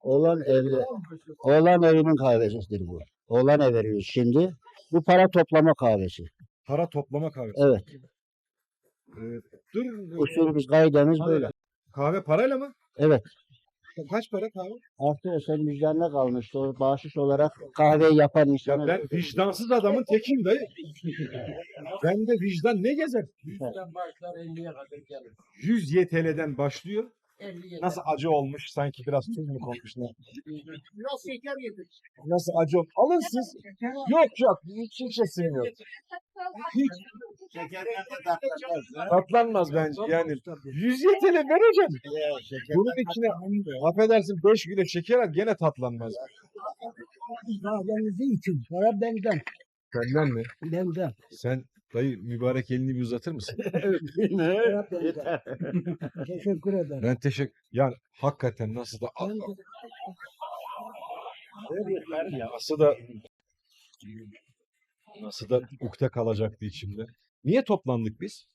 Oğlan evli. Oğlan evinin kahvesidir bu. Oğlan veriyoruz şimdi. Bu para toplama kahvesi. Para toplama kahvesi. Evet. Ee, dur. Usulümüz kaidemiz böyle. Kahve parayla mı? Evet. Kaç para kahve? Artık sen vicdanına kalmıştı. O bahşiş olarak kahveyi yapan Ya insana. ben vicdansız adamın tekiyim dayı. Bende vicdan ne gezer? Yüzden başlar 50'ye kadar gelir. 100 YTL'den başlıyor. 50'ye Nasıl acı olmuş sanki biraz tuz mu koymuş ne? Biraz şeker yedik. Nasıl acı olmuş? Alın siz. Yok yok. Hiç kimse sevmiyor. Hiç tatlanmaz bence yani. 100 YTL vereceğim. Bunun içine affedersin 5 kilo şeker at gene tatlanmaz. Kahvenizi için. Para benden. Senden mi? Benden. Sen dayı mübarek elini bir uzatır mısın? Para benden. Teşekkür ederim. Ben teşekkür... Yani hakikaten nasıl da... Nasıl da... Nasıl da ukde kalacaktı içimde. Niye toplandık biz?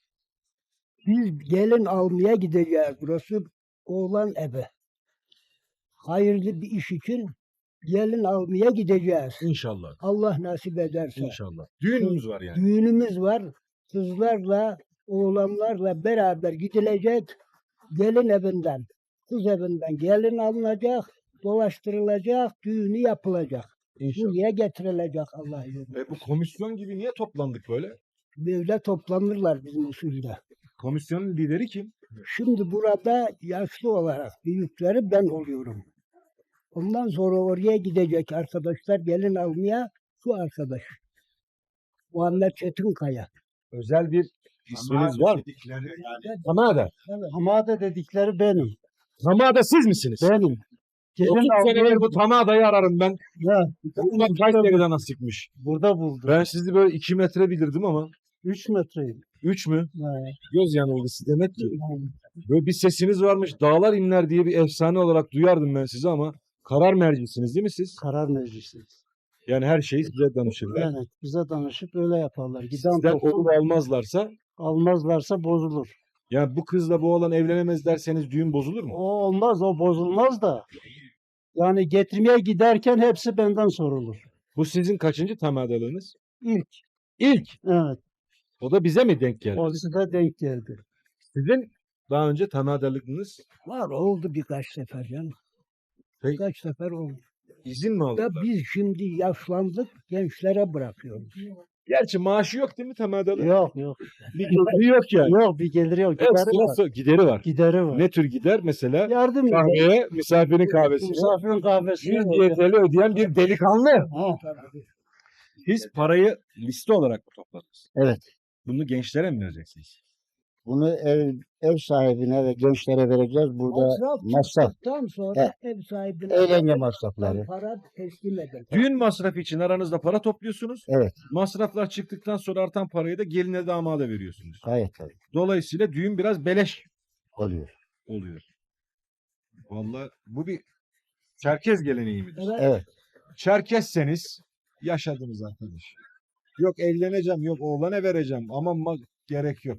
Biz gelin almaya gideceğiz. Burası oğlan evi. Hayırlı bir iş için gelin almaya gideceğiz. İnşallah. Allah nasip ederse. İnşallah. Düğünümüz var yani. Düğünümüz var. Kızlarla, oğlanlarla beraber gidilecek. Gelin evinden, kız evinden gelin alınacak, dolaştırılacak, düğünü yapılacak. İnşallah. Buraya getirilecek Allah izniyle. E bu komisyon gibi niye toplandık böyle? Böyle toplanırlar bizim usulde. Komisyonun lideri kim? Şimdi burada yaşlı olarak büyükleri ben oluyorum. Ondan sonra oraya gidecek arkadaşlar gelin almaya şu arkadaş. Muhammed Çetinkaya. Özel bir isminiz var mı? Hamada. Hamada dedikleri benim. Hamada siz misiniz? Benim. 30 senedir bu Tamada'yı ararım ben. Ya, Bunlar Kayseri'den nasipmiş. burada buldum. Ben sizi böyle 2 metre bilirdim ama 3 metreyim. 3 mü? Ha, Göz yanılgısı demek ki. Böyle bir sesiniz varmış. Dağlar inler diye bir efsane olarak duyardım ben sizi ama karar mercisiniz değil mi siz? Karar meclisi. Yani her şeyi size danışırlar. Evet, bize danışıp öyle yaparlar. Giden Sizden toplum olur almazlarsa almazlarsa bozulur. yani bu kızla bu oğlan evlenemez derseniz düğün bozulur O mu? olmaz, o bozulmaz da. Yani getirmeye giderken hepsi benden sorulur. Bu sizin kaçıncı tamadalığınız? İlk. İlk. Evet. O da bize mi denk geldi? O size denk geldi. Sizin daha önce tamadalığınız Var oldu birkaç sefer canım. Peki. Birkaç sefer oldu. izin mi Da aldılar? biz şimdi yaşlandık gençlere bırakıyoruz. Gerçi maaşı yok değil mi tamadalı? Yok yok. Bir geliri yok yani. Yok bir geliri yok. Gideri var. Ekstra gideri var. Gideri var. Ne tür gider? Mesela Yardım eder. kahveye misafirin kahvesi. Misafirin kahvesi. 100 YTL ödeyen bir delikanlı. Ha, Siz parayı liste olarak mı topladınız? Evet. Bunu gençlere mi vereceksiniz? Bunu ev, ev sahibine ve gençlere vereceğiz. Burada Masraf masraf. çıktıktan sonra ev sahibine Eğlence masrafları. para teslim edin. Düğün masrafı için aranızda para topluyorsunuz. Evet. Masraflar çıktıktan sonra artan parayı da geline damada veriyorsunuz. Gayet tabii. Dolayısıyla düğün biraz beleş Oluyor. oluyor. Vallahi bu bir Çerkez geleneği midir? Evet. Evet. Çerkezseniz yaşadınız arkadaş. Yok evleneceğim, yok oğlana vereceğim ama ma- gerek yok.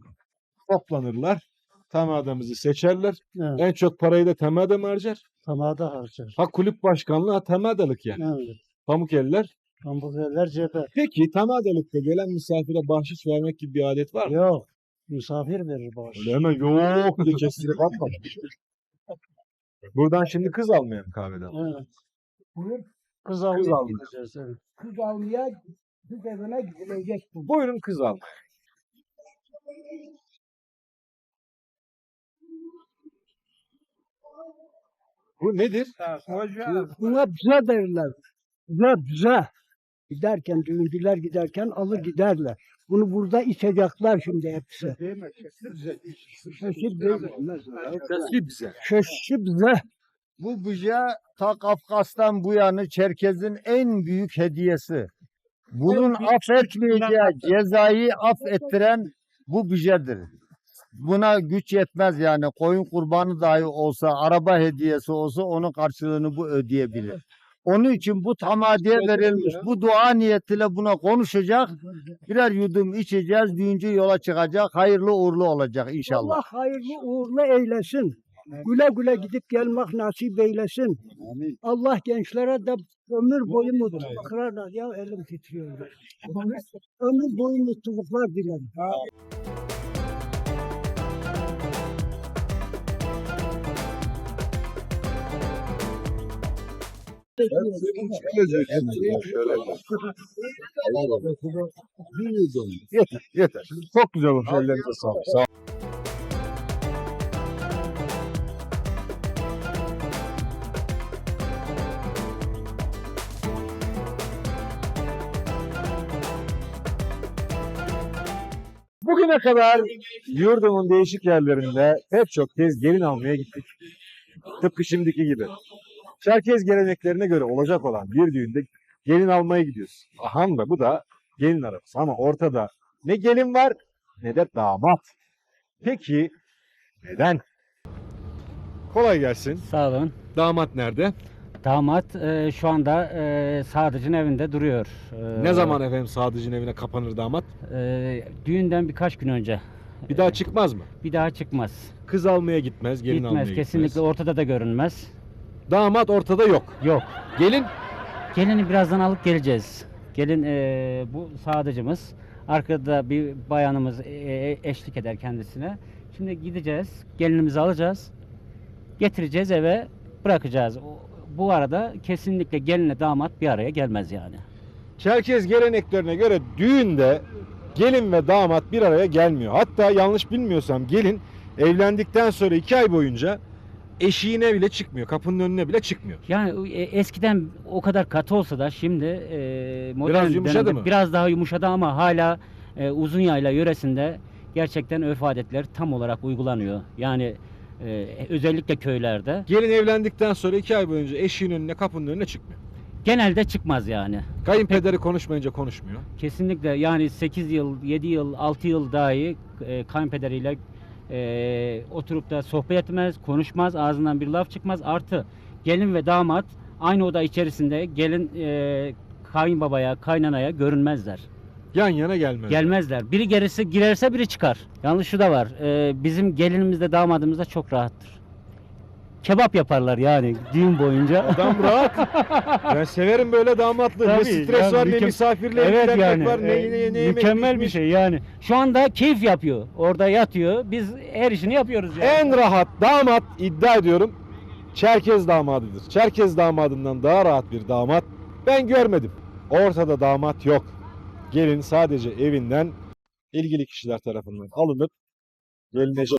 Toplanırlar, tamadamızı seçerler. evet. En çok parayı da tamadam harcar. Tamada harcar. Ha kulüp başkanlığı ha tamadalık yani. Evet. Pamuk eller. Hamburgerler cephe. Peki tamadalıkta gelen misafire bahşiş vermek gibi bir adet var mı? Yok. Misafir verir bağış. Öyle hemen yok diye kestirip atma. Buradan şimdi kız almayalım kahveden. Evet. Buyur. Kız Kız almaya almaya. gideceğiz. Evet. Kız almaya kız evine gidilecek bu. Buyurun kız al. Bu nedir? Buna bize derler. Bize bize. Giderken düğüncüler giderken alır giderler. Bunu burada içecekler şimdi hepsi. Şaşır bize. Bu buja ta Kafkas'tan bu yanı Çerkez'in en büyük hediyesi. Bunun affetmeyeceği cezayı affettiren bu bujedir. Buna güç yetmez yani koyun kurbanı dahi olsa, araba hediyesi olsa onun karşılığını bu ödeyebilir. Onun için bu tamadiye verilmiş. Bu dua niyetiyle buna konuşacak. Birer yudum içeceğiz. Düğüncü yola çıkacak. Hayırlı uğurlu olacak inşallah. Allah hayırlı uğurlu eylesin. Güle güle gidip gelmek nasip eylesin. Amin. Allah gençlere de ömür boyu mutluluklar ya elim titriyor. ömür boyu mutluluklar dilerim. Yeter, yeter. Çok güzel olmuş. Ellerinize sağlık. Sağ. Bugüne kadar yurdumun değişik yerlerinde pek çok kez gelin almaya gittik. Tıpkı şimdiki gibi. Çerkez geleneklerine göre olacak olan bir düğünde gelin almaya gidiyoruz. Ahan da bu da gelin arabası ama ortada ne gelin var ne de damat. Peki neden? Kolay gelsin. Sağ olun. Damat nerede? Damat e, şu anda e, Sadıcı'nın evinde duruyor. E, Ne zaman efendim Sadıcı'nın evine kapanır damat? E, düğünden birkaç gün önce. Bir daha çıkmaz mı? Bir daha çıkmaz. Kız almaya gitmez, gelin almaya Gitmez. gitmez. Kesinlikle ortada da görünmez. Damat ortada yok. Yok. Gelin Gelini birazdan alıp geleceğiz. Gelin e, bu Sadıcımız. Arkada bir bayanımız e, e, eşlik eder kendisine. Şimdi gideceğiz. Gelinimizi alacağız. Getireceğiz eve bırakacağız. O- Bu arada kesinlikle gelinle damat bir araya gelmez yani. Çerkez geleneklerine göre düğünde gelin ve damat bir araya gelmiyor. Hatta yanlış bilmiyorsam gelin evlendikten sonra iki ay boyunca eşiğine bile çıkmıyor. Kapının önüne bile çıkmıyor. Yani e, eskiden o kadar katı olsa da şimdi e, modern Biraz yumuşadı dönemde mı? Biraz daha yumuşadı ama hala e, uzun yayla yöresinde gerçekten örf adetler tam olarak uygulanıyor. Yani e, özellikle köylerde Gelin evlendikten sonra iki ay boyunca eşiğin önüne kapının önüne çıkmıyor. genelde çıkmaz yani. Kayınpederi konuşmayınca konuşmuyor. Kesinlikle yani 8 yıl, 7 yıl, 6 yıl dahi e, kayınpederiyle e, oturup da sohbet etmez, konuşmaz, ağzından bir laf çıkmaz. Artı gelin ve damat aynı oda içerisinde gelin e, kayınbabaya, kaynanaya görünmezler. Yan yana gelmez. Gelmezler. Biri gerisi girerse biri çıkar. Yalnız şu da var. e, bizim gelinimiz de damadımız da çok rahattır. Kebap yaparlar yani düğün boyunca. Adam rahat. ben severim böyle damatlığı. Ne stres yani var, ne misafirle Evet yani. var, ne, e, ne, ne mükemmel bir şey yani. Şu anda keyif yapıyor. Orada yatıyor. Biz her işini yapıyoruz yani. En rahat damat iddia ediyorum Çerkez damadıdır. Çerkez damadından daha rahat bir damat ben görmedim. Ortada damat yok. Gelin sadece evinden ilgili kişiler tarafından alınıp gelinecek.